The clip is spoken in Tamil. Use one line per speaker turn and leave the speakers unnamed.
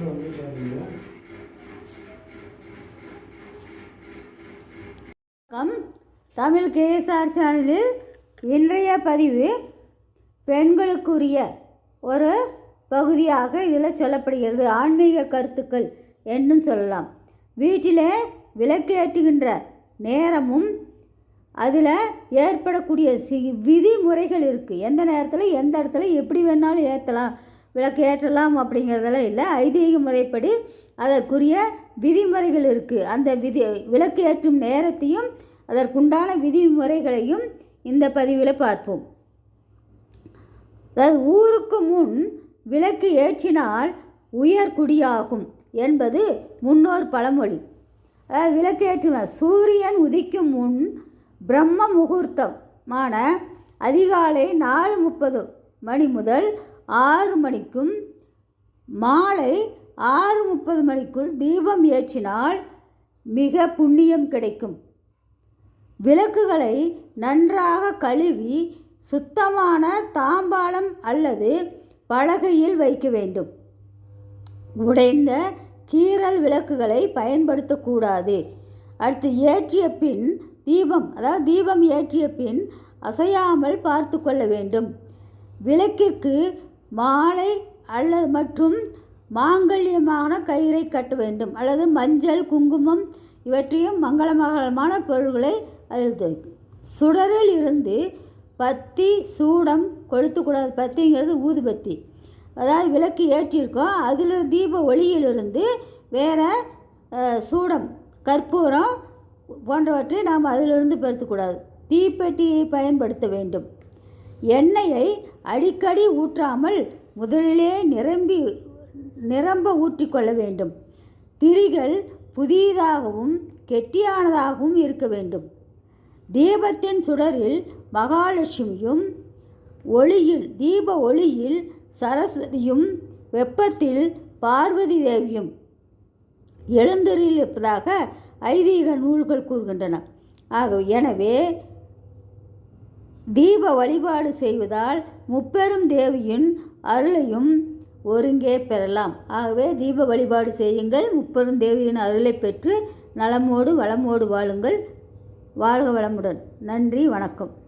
வணக்கம். தமிழ் கேஎஸ்ஆர் சேனலில் இன்றைய பதிவு பெண்களுக்குரிய ஒரு பகுதியாக இதில் சொல்லப்படுகிறது. ஆன்மீக கருத்துக்கள் என்னும் சொல்லலாம். வீட்டில் விளக்கேற்றுகின்ற நேரமும் அதில் ஏற்படக்கூடிய சி விதிமுறைகள் இருக்குது எந்த நேரத்தில் எந்த இடத்துல எப்படி வேணாலும் ஏற்றலாம். விளக்கு ஏற்றலாம் அப்படிங்கிறதெல்லாம் இல்லை. ஐதீக முறைப்படி அதற்குரிய விதிமுறைகள் இருக்குது அந்த விதி விளக்கு ஏற்றும் நேரத்தையும் அதற்குண்டான விதிமுறைகளையும் இந்த பதிவில் பார்ப்போம். அதாவது ஊருக்கு முன் விளக்கு ஏற்றினால் உயர்குடியாகும் என்பது முன்னோர் பழமொழி. அதாவது விளக்கு ஏற்றினால் சூரியன் உதிக்கும் முன் பிரம்ம முகூர்த்தமான அதிகாலை நாலு முப்பது மணி முதல் ஆறு மணிக்கும் மாலை ஆறு முப்பது மணிக்குள் தீபம் ஏற்றினால் மிக புண்ணியம் கிடைக்கும். விளக்குகளை நன்றாக கழுவி சுத்தமான தாம்பாளம் அல்லது பலகையில் வைக்க வேண்டும். உடைந்த கீறல் விளக்குகளை பயன்படுத்தக்கூடாது. அடுத்து ஏற்றிய பின் தீபம் அதாவது தீபம் ஏற்றிய பின் அசையாமல் பார்த்து கொள்ள வேண்டும். விளக்கிற்கு மாலை அல்லது மற்றும் மாங்கல்யமான கயிறை கட்ட வேண்டும் அல்லது மஞ்சள் குங்குமம் இவற்றையும் மங்களமங்கலமான பொருள்களை அதில் துவைக்கும் சுடரில் இருந்து பத்தி சூடம் கொளுத்தக்கூடாது பத்திங்கிறது ஊதுபத்தி. அதாவது விளக்கு ஏற்றிருக்கோம். அதில் தீப ஒளியிலிருந்து வேறு சூடம் கற்பூரம் போன்றவற்றை நாம் அதிலிருந்து பெருத்தக்கூடாது தீப்பெட்டியை பயன்படுத்த வேண்டும். எண்ணெயை அடிக்கடி ஊற்றாமல் முதலிலே நிரம்பி நிரம்ப ஊற்றிக்கொள்ள வேண்டும். திரிகள் புதியதாகவும் கெட்டியானதாகவும் இருக்க வேண்டும். தீபத்தின் சுடரில் மகாலட்சுமியும் ஒளியில் தீப ஒளியில் சரஸ்வதியும் வெப்பத்தில் பார்வதி தேவியும் எழுந்தருளிருப்பதாக ஐதீக நூல்கள் கூறுகின்றன. ஆக எனவே தீப வழிபாடு செய்வதால் முப்பெரும் தேவியின் அருளையும் ஒருங்கே பெறலாம். ஆகவே தீப வழிபாடு செய்யுங்கள். முப்பெரும் தேவியின் அருளை பெற்று நலமோடு வளமோடு வாழுங்கள். வாழ்க வளமுடன். நன்றி வணக்கம்.